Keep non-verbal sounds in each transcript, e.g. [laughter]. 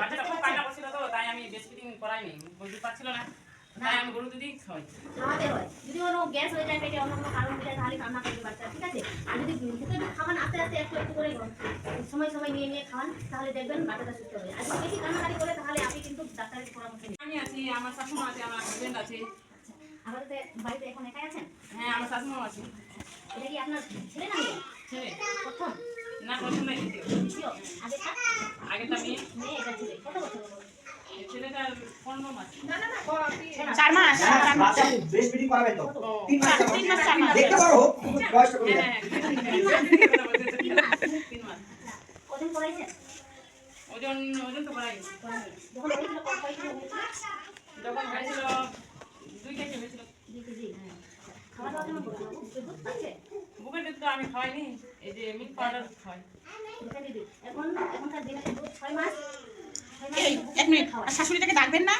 বাচ্চাটা খুব কান্না করছিল তো তাই আমি বেশি দিন করাইনি বুঝতে পারছিল না তাই আমি গরু দুধই খাওয়াই। খাওয়াতে হয়। যদি কোনো গ্যাস হয়ে যায় পেটে অন্য কোনো কারণ হয়ে তাহলে কান্না করবে বাচ্চা ঠিক আছে? আর যদি ভেতরে খাওয়ান আস্তে আস্তে একটু একটু করে সময় সময় নিয়ে নিয়ে খাওয়ান তাহলে দেখবেন বাচ্চাটা সুস্থ হবে। আর যদি বেশি কান্নাকাটি করে তাহলে আপনি কিন্তু ডাক্তারের পরামর্শ নিন। আমি আছি আমার শাশুমা আছে আমার হাজবেন্ড আছে। আমাদের বাড়িতে এখন একাই আছেন? হ্যাঁ আমার শাশুমাও আছে। এটা কি আপনার ছেলে না ছেলে। প্রথম? না প্রথম নাই দ্বিতীয় আগেরটা আগেরটা মেয়ে মেয়ে এটা ছেলে কত বছর ছেলেটার পনেরো মাস। চার মাস বাচ্চা ব্রেস্ট ফিডিং করাবেন তো। তিন মাস তিন মাস চার মাস। দেখতে পারো বয়সটা কমে হ্যাঁ যায় হ্যাঁ তিন মাস ওজন করাইছেন ওজন ওজন তো করাই যখন হয়েছিল কত হয়েছিল যখন হয়েছিল দুই কেজি হয়েছিল। দুই কেজি খাওয়া দাওয়া কেমন করছিল দুধ পাচ্ছে বুকের তো আমি খাওয়াইনি এই যে মিল্ক পাউডার খাওয়াই দুটা দিদি এখন এখনকার দিনে দুধ ছয় মাস ছয় মাস এই, এক মিনিট শাশুড়িটাকে ডাকবেন না?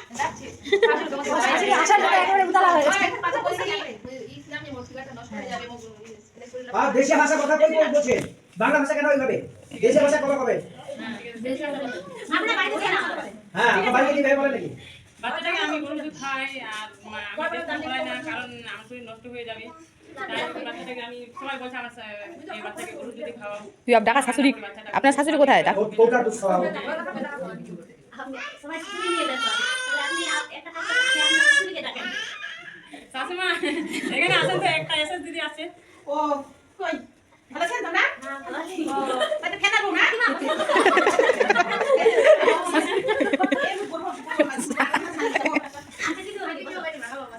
দেশে ভাষা কথা কই কই বাংলা ভাষা কেন এইভাবে? দেশে ভাষা কবে কবে? আপনার বাড়িতে কেন হ্যাঁ আপনার বাড়িতে কি ভাই বলেন নাকি? বাচ্চাটাকে আমি গরুর দুধ আর মা- আমি বেশি করাই না কারণ আমার শরীর নষ্ট হয়ে যাবে। তাই ডাকা শাশুড়ি আপনার শাশুড়ি কোথায়? ডাক শাশুড়ি এখানে আসেন তো একটা এসএস দিদি আছে ও কই ভালো আছেন তোমরা হ্যাঁ ভালো আছি ও তাই তো ফেনা রুম না আপনি কিন্তু আগে বলো।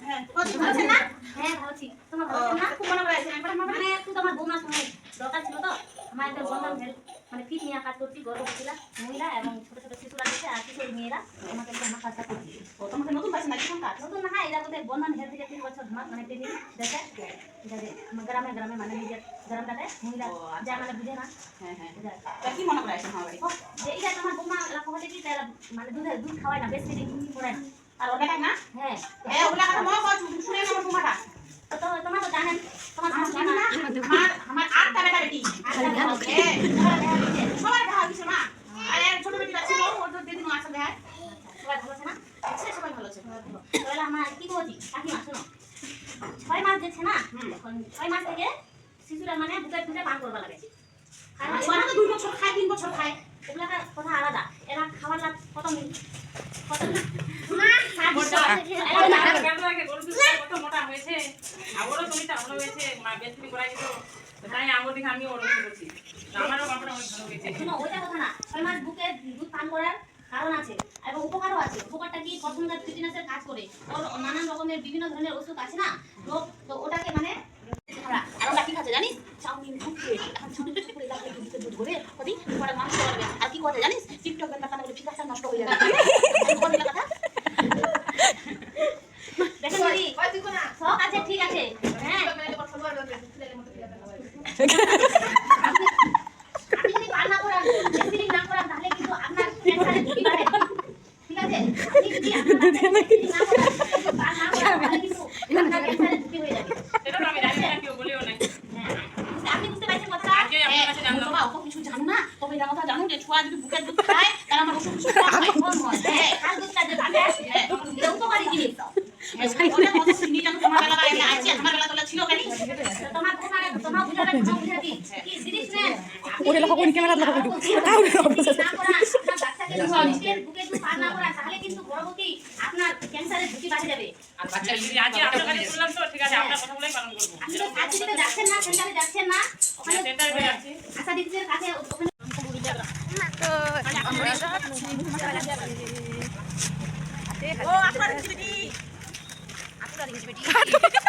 হ্যাঁ ও তুমি ভালো আছেন না হ্যাঁ ভালো আছি তোমার ও ভালো আছেন না খুব মনে করে আছেন একবার আমার মানে একটু তো আমার বৌমার সময় দরকার ছিল আমার একটা বন্ধন মানে ফিট নিয়ে কাজ করছি গর্ভবতী মহিলা এবং ছোট ছোট শিশুরা দিচ্ছে আর কিশোর মেয়েরা আমাকে একটু কাজটা করছি তোমাকে নতুন পাইছেন নাকি কাজ নতুন না হয় এরা বোধহয় বন্ধন হেলথ থেকে তিন বছর মানে ট্রেনিং দেখে এটা যে গ্রামে গ্রামে মানে নিজের গ্রামটাতে মহিলা আচ্ছা। যা মানে বুঝে না। হ্যাঁ হ্যাঁ। এটা। কি মনে করে আছেন আমার বাড়ি? যে এটা তোমার বৌমা এলাকা হতে কি মানে দুধের দুধ খাওয়ায় না বেশি করে না। আর ওটা না? হ্যাঁ। এ ওগুলা কথা মনে কর শুনে আমার তোমাটা তো তো- তোমার তো জানেন তোমার আমার শাশুড়ি জানো না না আমার আমার আটটা বেটা বেটি এ, সবার দেখা হয়েছে মা আর এক ছোট বেটিটা ছিল ওর তো দিদিন আছে দেখা সবাই ভালো আছে না সে সবাই ভালো আছে তাহলে আমার কি বলছি কাকিমা শোনো ছয় মাস দিচ্ছে না হুম। এখন ছয় মাস থেকে শিশুরা মানে বুকের দুধে পান করবা লাগে। কারণ ওরা তো দুই বছর খায় তিন বছর খায়। এগুলা কথা আলাদা। এরা খাবার লাগ কত মিনিট কত মিনিট মোটা। এরা কেমন লাগে গরুর দুধ খায় কত মোটা হয়েছে? ভালো মা বেশি করাই দিত তাই আমার দিকে আমি ওরকম করছি। আমারও বাপটা অনেক ভালো হয়েছে। শোনো ওইটা কথা না। ছয় মাস বুকে দুধ পান করার কারণ আছে এবং উপকারও আছে। উপকারটা কি প্রথমকার ফিটনেসের কাজ করে। ওর নানান রকমের বিভিন্ন ধরনের ওষুধ আছে না? রোগ তো ওটাকে মানে ছাড়া। আর ওরা কি খাচ্ছে জানিস? চাউমিন কদি পরে মাংস করবে আর কি করে জানিস? টিকটকের টাকা বলে ফিগারটা নষ্ট হয়ে যাবে। কথা দেখেন দিদি আছে ঠিক আছে। হ্যাঁ। [laughs] জিনিস নেন ওরে লেখা কোন ক্যামেরা না করা পার না তাহলে কিন্তু আপনার ক্যান্সারের ঝুঁকি বাড়ে যাবে। আর বাচ্চা যদি আজকে আপনার কাছে শুনলাম তো ঠিক আছে আপনার কথাগুলোই পালন করব। আপনি তো আজকে দিতে যাচ্ছেন না সেন্টারে যাচ্ছেন না ওখানে সেন্টারে যাচ্ছি আশা দিদিদের কাছে ওখানে ও আপনার কিছু আপনার কিছু বেটি